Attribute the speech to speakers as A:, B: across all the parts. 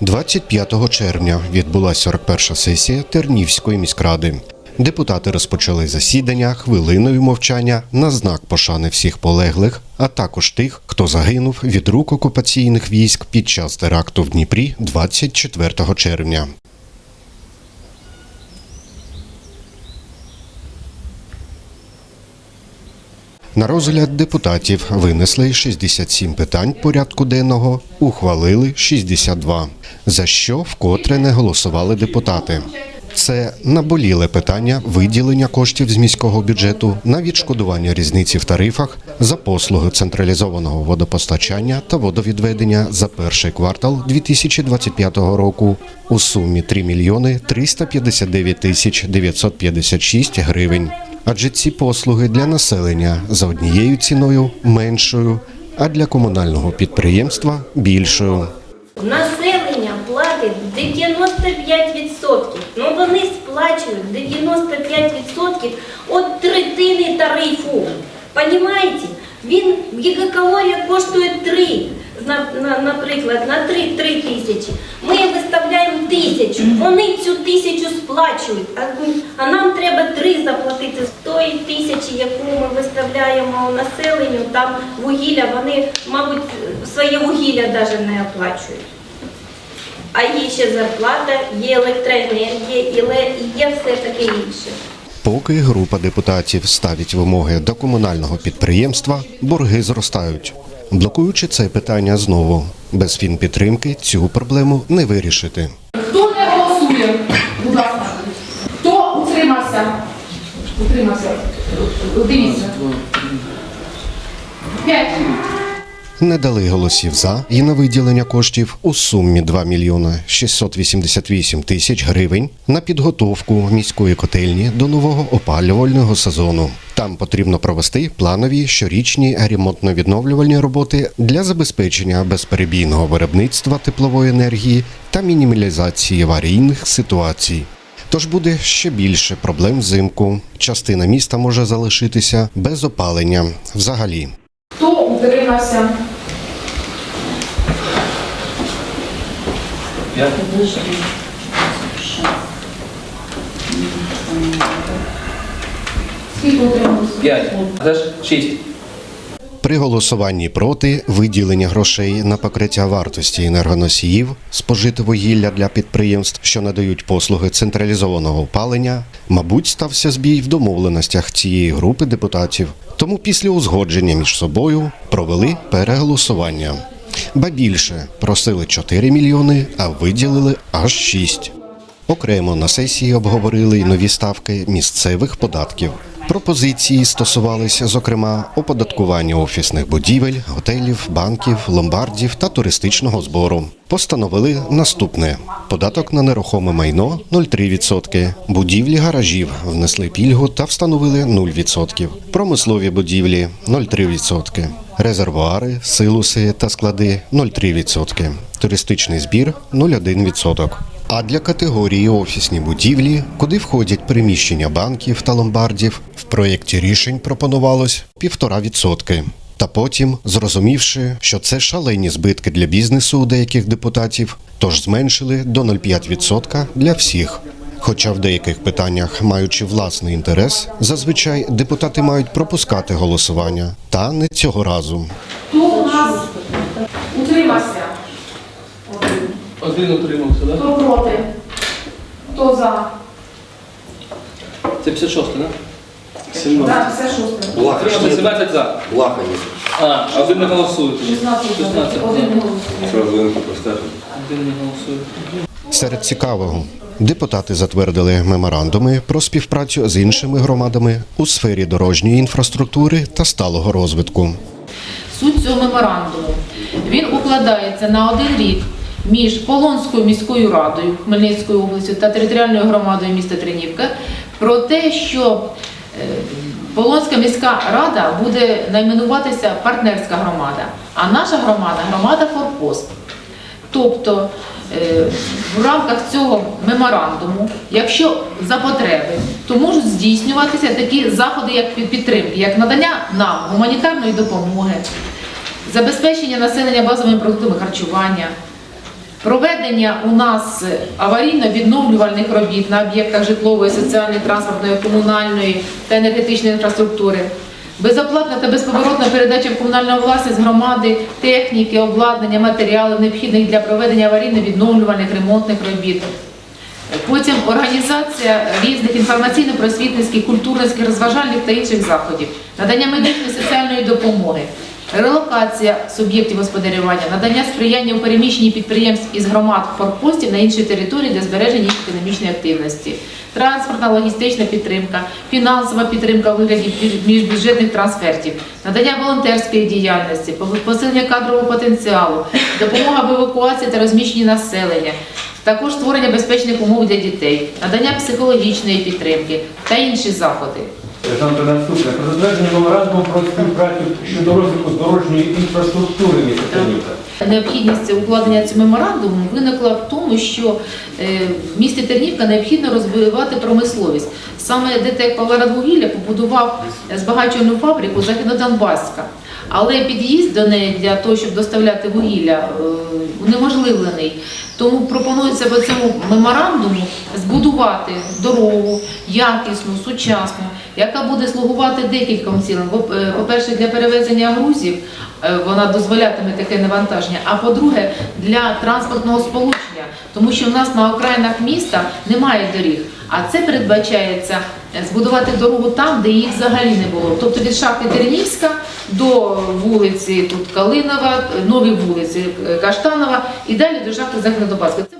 A: 25 червня відбулася 41-ша сесія Тернівської міськради. Депутати розпочали засідання хвилиною мовчання на знак пошани всіх полеглих, а також тих, хто загинув від рук окупаційних військ під час теракту в Дніпрі 24 червня. На розгляд депутатів винесли 67 питань порядку денного, ухвалили 62, за що вкотре не голосували депутати. Це наболіле питання виділення коштів з міського бюджету на відшкодування різниці в тарифах за послуги централізованого водопостачання та водовідведення за перший квартал 2025 року у сумі 3 мільйони 359 тисяч 956 гривень. Адже ці послуги для населення за однією ціною меншою, а для комунального підприємства більшою.
B: Населення платить 95%. Ну вони сплачують 95% від третини тарифу. Понімаєте? Він гігакалорія коштує 3. На, на, наприклад, на 3, 3 тисячі. Ми виставляємо тисячу. Вони цю тисячу сплачують, а, а нам треба 3 заплатити з тої тисячі, яку ми виставляємо населенню. Там вугілля, вони, мабуть, своє вугілля навіть не оплачують. А є ще зарплата, є електроенергія, і ле- і є все таке інше.
A: Поки група депутатів ставить вимоги до комунального підприємства, борги зростають. Блокуючи це питання знову, без фінпідтримки цю проблему не вирішити.
C: Хто не голосує? Будь ласка. Хто утримався? Утримався. Дивіться. П'ять.
A: Не дали голосів за і на виділення коштів у сумі 2 мільйона 688 тисяч гривень на підготовку міської котельні до нового опалювального сезону. Там потрібно провести планові щорічні ремонтно-відновлювальні роботи для забезпечення безперебійного виробництва теплової енергії та мінімалізації аварійних ситуацій. Тож буде ще більше проблем взимку. Частина міста може залишитися без опалення взагалі.
C: Хто утримався?
A: При голосуванні проти виділення грошей на покриття вартості енергоносіїв, спожити вугілля для підприємств, що надають послуги централізованого опалення, мабуть, стався збій в домовленостях цієї групи депутатів. Тому після узгодження між собою провели переголосування. Ба більше просили 4 мільйони, а виділили аж 6. Окремо на сесії обговорили й нові ставки місцевих податків. Пропозиції стосувалися, зокрема, оподаткування офісних будівель, готелів, банків, ломбардів та туристичного збору. Постановили наступне: податок на нерухоме майно 0,3%, будівлі гаражів внесли пільгу та встановили 0%, промислові будівлі 0,3%, резервуари, силуси та склади 0,3%, туристичний збір 0,1%. А для категорії офісні будівлі, куди входять приміщення банків та ломбардів, в проєкті рішень пропонувалось 1,5%. Та потім, зрозумівши, що це шалені збитки для бізнесу у деяких депутатів, тож зменшили до 0,5% для всіх. Хоча в деяких питаннях, маючи власний інтерес, зазвичай депутати мають пропускати голосування, та не цього разу.
C: Хто у нас утримався?
D: Один утримався, так?
C: Хто проти? Хто за?
D: Це 56, так?
C: Так, все шосте.
D: Утримався 17 за.
E: Лахані.
D: А, а один не голосує. тоді.
C: 16
D: 16.
C: Один не голосує.
E: Розлинку поставити.
D: Один не голосує.
A: Серед цікавого депутати затвердили меморандуми про співпрацю з іншими громадами у сфері дорожньої інфраструктури та сталого розвитку.
C: Суть цього меморандуму. Він укладається на один рік між Полонською міською радою Хмельницької області та територіальною громадою міста Тринівка про те, що е, Полонська міська рада буде найменуватися партнерська громада, а наша громада громада Форпост. Тобто е, в рамках цього меморандуму, якщо за потреби, то можуть здійснюватися такі заходи, як підтримки, як надання нам гуманітарної допомоги, забезпечення населення базовими продуктами харчування, Проведення у нас аварійно-відновлювальних робіт на об'єктах житлової, соціальної, транспортної, комунальної та енергетичної інфраструктури. Безоплатна та безповоротна передача в комунальну власність громади, техніки, обладнання, матеріалів, необхідних для проведення аварійно-відновлювальних ремонтних робіт. Потім організація різних інформаційно-просвітницьких, культурних, розважальних та інших заходів, надання медичної соціальної допомоги, релокація суб'єктів господарювання, надання сприяння у переміщенні підприємств із громад форпостів на інші території для збереження їх економічної активності, транспортна, логістична підтримка, фінансова підтримка у вигляді міжбюджетних трансфертів, надання волонтерської діяльності, посилення кадрового потенціалу, допомога в евакуації та розміщенні населення. Також створення безпечних умов для дітей, надання психологічної підтримки та інші заходи.
E: Сержант наступне. Про затвердження меморандуму про співпрацю щодо розвитку дорожньої інфраструктури міста Тернівка.
C: Необхідність укладення цього меморандуму виникла в тому, що е, в місті Тернівка необхідно розвивати промисловість. Саме ДТЕК Павлорадвугілля побудував збагачувальну фабрику Західнодонбаська. Але під'їзд до неї для того, щоб доставляти вугілля, е, унеможливлений. Тому пропонується по цьому меморандуму збудувати дорогу якісну, сучасну, яка буде слугувати декільком цілям. Е, По-перше, для перевезення грузів е, вона дозволятиме таке навантаження. А по-друге, для транспортного сполучення, тому що в нас на окраїнах міста немає доріг. А це передбачається е, збудувати дорогу там, де її взагалі не було. Тобто від шахти Тернівська до вулиці тут Калинова, нові вулиці е, Каштанова і далі до шахти Західнодобаська.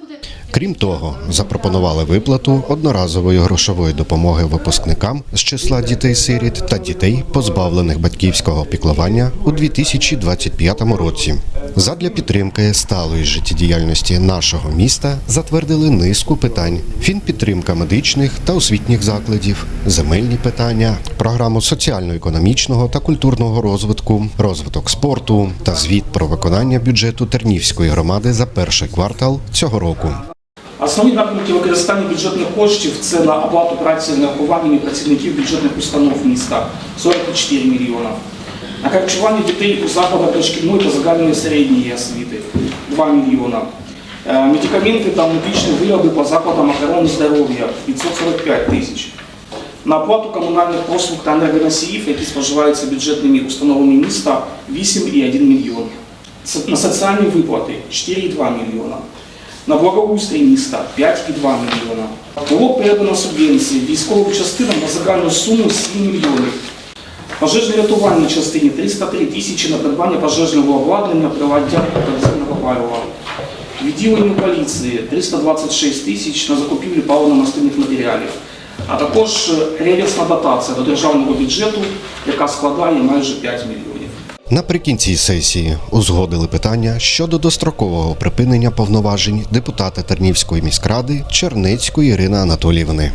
A: Крім того, запропонували виплату одноразової грошової допомоги випускникам з числа дітей-сиріт та дітей, позбавлених батьківського піклування у 2025 році. Задля підтримки сталої життєдіяльності нашого міста затвердили низку питань: фінпідтримка медичних та освітніх закладів, земельні питання, програму соціально-економічного та культурного розвитку, розвиток спорту та звіт про виконання бюджету Тернівської громади за перший квартал цього року.
F: Основні напрямки використання бюджетних коштів це на оплату праці з нарахуваннями працівників бюджетних установ міста 44 мільйона. На харчування дітей у закладах дошкільної та загальної середньої освіти 2 мільйона. Е, Медикаменти та медичні вироби по закладам охорони здоров'я 545 тисяч. На оплату комунальних послуг та енергоносіїв, які споживаються бюджетними установами міста 8,1 мільйон. На соціальні виплати 4,2 мільйона. На благоустрій міста 5,2 мільйона. Було передано субвенції військовим частинам на загальну суму 7 мільйонів. Пожежній рятувальній частині 303 тисячі на придбання пожежного обладнання, приладдя та дизельного палива. Відділенню поліції 326 тисяч на закупівлю паливно-мастильних матеріалів. А також е, реверсна дотація до державного бюджету, яка складає майже 5 мільйонів.
A: Наприкінці сесії узгодили питання щодо дострокового припинення повноважень депутата Тернівської міськради Чернецької Ірини Анатоліївни.